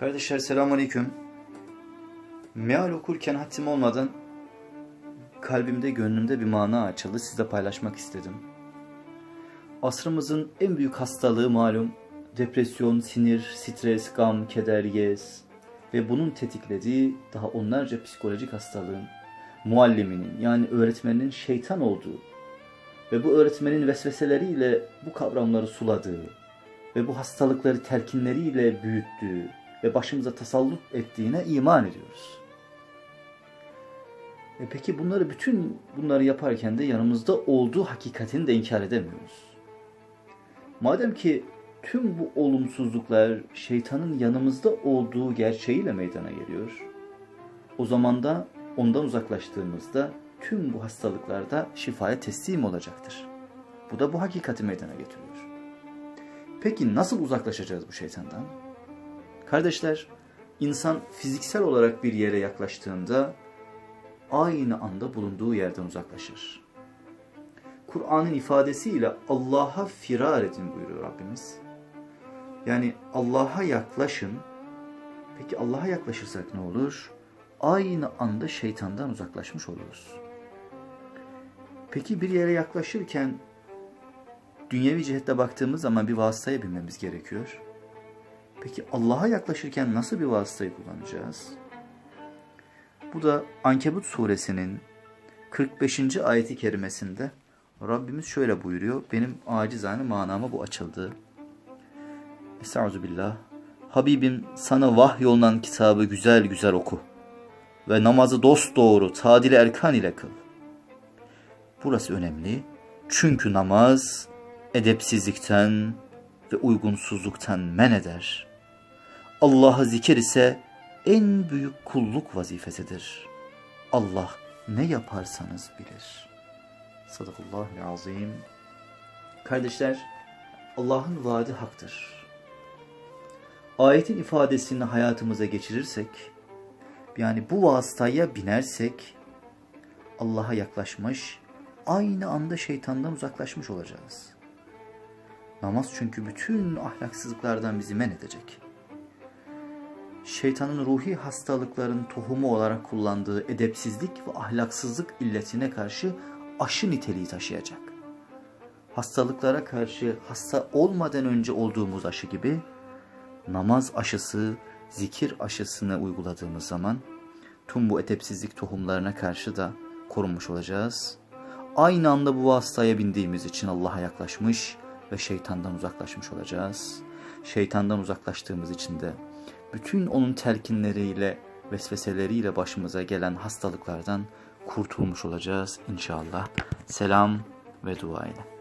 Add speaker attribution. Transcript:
Speaker 1: Kardeşler selamünaleyküm. Meal okurken hatim olmadan kalbimde gönlümde bir mana açıldı. Size paylaşmak istedim. Asrımızın en büyük hastalığı malum depresyon, sinir, stres, gam, keder, yes ve bunun tetiklediği daha onlarca psikolojik hastalığın mualliminin yani öğretmeninin şeytan olduğu ve bu öğretmenin vesveseleriyle bu kavramları suladığı ve bu hastalıkları telkinleriyle büyüttüğü ve başımıza tasallut ettiğine iman ediyoruz. E peki bunları bütün bunları yaparken de yanımızda olduğu hakikatini de inkar edemiyoruz. Madem ki tüm bu olumsuzluklar şeytanın yanımızda olduğu gerçeğiyle meydana geliyor, o zaman da ondan uzaklaştığımızda tüm bu hastalıklarda şifaya teslim olacaktır. Bu da bu hakikati meydana getiriyor. Peki nasıl uzaklaşacağız bu şeytandan? Kardeşler, insan fiziksel olarak bir yere yaklaştığında aynı anda bulunduğu yerden uzaklaşır. Kur'an'ın ifadesiyle Allah'a firar edin buyuruyor Rabbimiz. Yani Allah'a yaklaşın. Peki Allah'a yaklaşırsak ne olur? Aynı anda şeytandan uzaklaşmış oluruz. Peki bir yere yaklaşırken dünyevi cihette baktığımız zaman bir vasıtaya binmemiz gerekiyor. Peki Allah'a yaklaşırken nasıl bir vasıtayı kullanacağız? Bu da Ankebut suresinin 45. ayeti kerimesinde Rabbimiz şöyle buyuruyor. Benim acizane manama bu açıldı. Estaizu billah. Habibim sana vahyolunan kitabı güzel güzel oku. Ve namazı dost doğru tadil erkan ile kıl. Burası önemli. Çünkü namaz edepsizlikten ve uygunsuzluktan men eder. Allah'a zikir ise en büyük kulluk vazifesidir. Allah ne yaparsanız bilir. Sadakallahu azim. Kardeşler, Allah'ın vaadi haktır. Ayetin ifadesini hayatımıza geçirirsek, yani bu vasıtaya binersek, Allah'a yaklaşmış, aynı anda şeytandan uzaklaşmış olacağız. Namaz çünkü bütün ahlaksızlıklardan bizi men edecek. Şeytanın ruhi hastalıkların tohumu olarak kullandığı edepsizlik ve ahlaksızlık illetine karşı aşı niteliği taşıyacak. Hastalıklara karşı hasta olmadan önce olduğumuz aşı gibi namaz aşısı, zikir aşısını uyguladığımız zaman tüm bu edepsizlik tohumlarına karşı da korunmuş olacağız. Aynı anda bu vasıtaya bindiğimiz için Allah'a yaklaşmış ve şeytandan uzaklaşmış olacağız. Şeytandan uzaklaştığımız için de bütün onun telkinleriyle, vesveseleriyle başımıza gelen hastalıklardan kurtulmuş olacağız inşallah. Selam ve dua ile.